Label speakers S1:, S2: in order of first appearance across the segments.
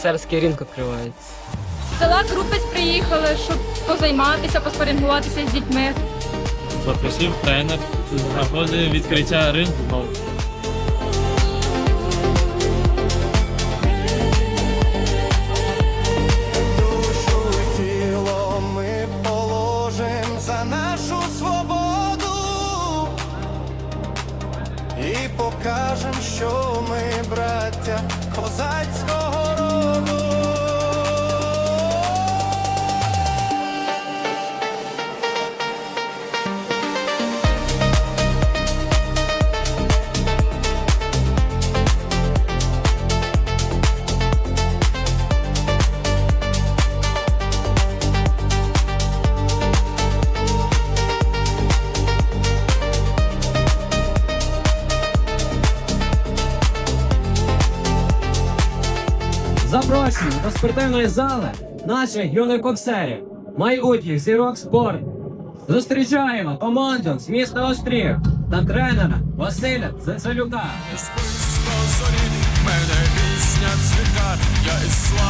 S1: Боксерський ринок відкривається.
S2: З села Крупець приїхали, щоб позайматися, поспорінгуватися з дітьми.
S3: Запросив тренер а відкриття ринку.
S4: Запрошую до спортивної зали наших юних боксерів, майбутніх зірок спорту. Зустрічаємо команду з міста Острів та тренера Василя
S5: Зацелюка. мене пісня цвіка, я і
S4: славних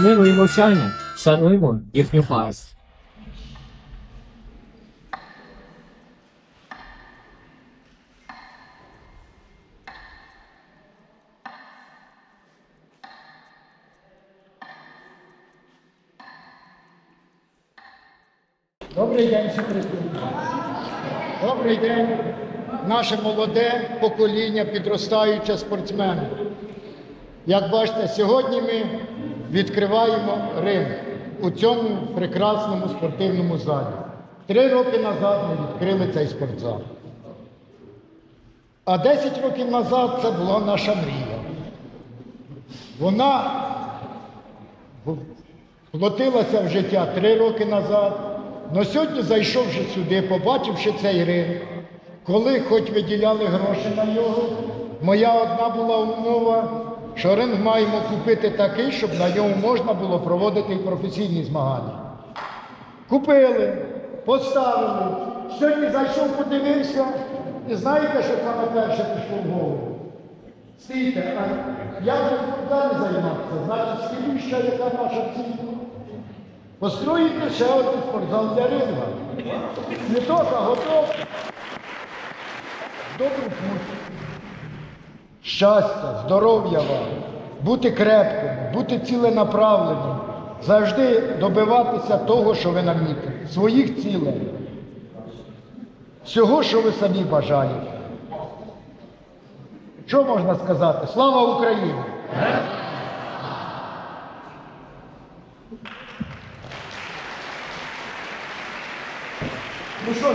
S4: Хвилину і мовчання шануємо їхню пам'ять.
S6: Добрий день, присутні. Добрий день, наше молоде покоління, підростаюче спортсмени. Як бачите, сьогодні ми відкриваємо ринг у цьому прекрасному спортивному залі. Три роки назад ми відкрили цей спортзал. А 10 років назад це була наша мрія. Вона Вплотилася в життя три роки назад. Но сьогодні, зайшовши сюди, побачивши цей ринок, коли хоч виділяли гроші на нього, моя одна була умова, що ринок маємо купити такий, щоб на ньому можна було проводити професійні змагання. Купили, поставили. Сьогодні зайшов, подивився, і знаєте, що саме перше пішло в голову? Стійте, а я буду далі займатися, значить, слідуюча, яка наша ціль? Построїти ще один спортзал для ринга. Не то, а готов. Добру путь. Щастя, здоров'я вам, бути крепким, бути ціленаправленим, завжди добиватися того, що ви намітили, своїх цілей, всього, що ви самі бажаєте. Що можна сказати? Слава Україні! Ну що,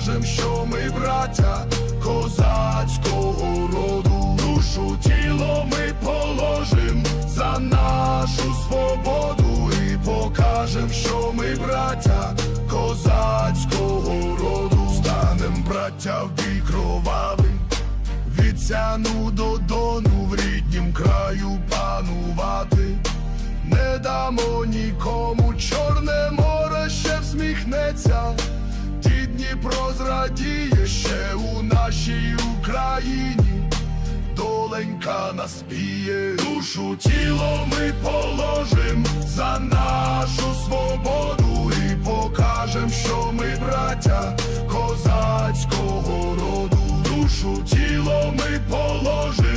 S7: покажем, що ми браття козацького роду. Душу тіло ми положим за нашу свободу і покажем, що ми браття козацького роду. Станем браття в бій кровавий від сяну до дону в ріднім краю панувати. Не дамо нікому чорне море ще всміхнеться, Дніпро зрадіє ще у нашій Україні. Доленька наспіє, душу тіло ми положим за нашу свободу і покажем, що ми браття козацького роду. Душу тіло ми положим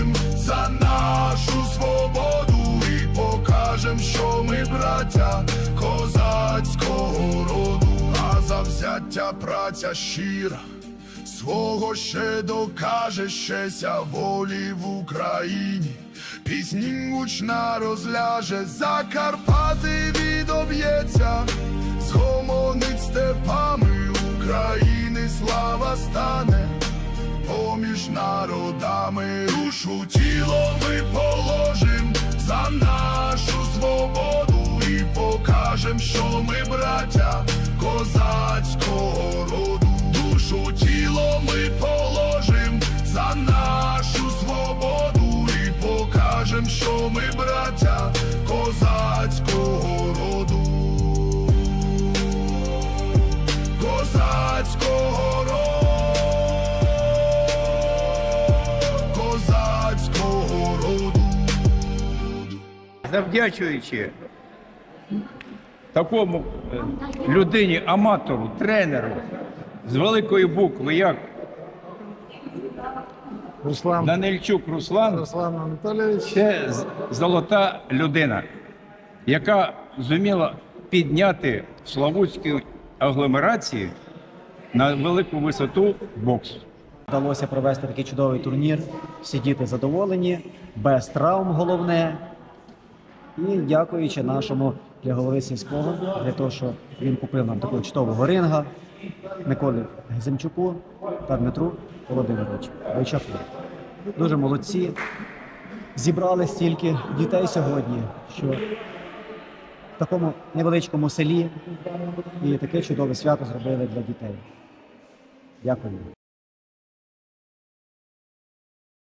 S7: завзяття праця щира. Свого ще докаже щеся волі в Україні, пісні гучна розляже, Закарпати відоб'ється, згомонить степами України слава стане, поміж народами душу тіло ми положим за нашу свободу і покажем, що ми браття козацького
S8: завдячуючи такому е, людині, аматору, тренеру з великої букви, як
S9: Руслан,
S8: Данильчук Руслан,
S9: Руслан Анатолійович.
S8: це золота людина, яка зуміла підняти в Славутській агломерації на велику висоту бокс.
S10: Вдалося провести такий чудовий турнір. Всі діти задоволені, без травм головне. І дякуючи нашому для голови сільського, для того, що він купив нам такого чудового ринга Миколі Геземчуку та Дмитру Володимировичу. Дуже молодці. Зібрали стільки дітей сьогодні, що в такому невеличкому селі і таке чудове свято зробили для дітей. Дякую.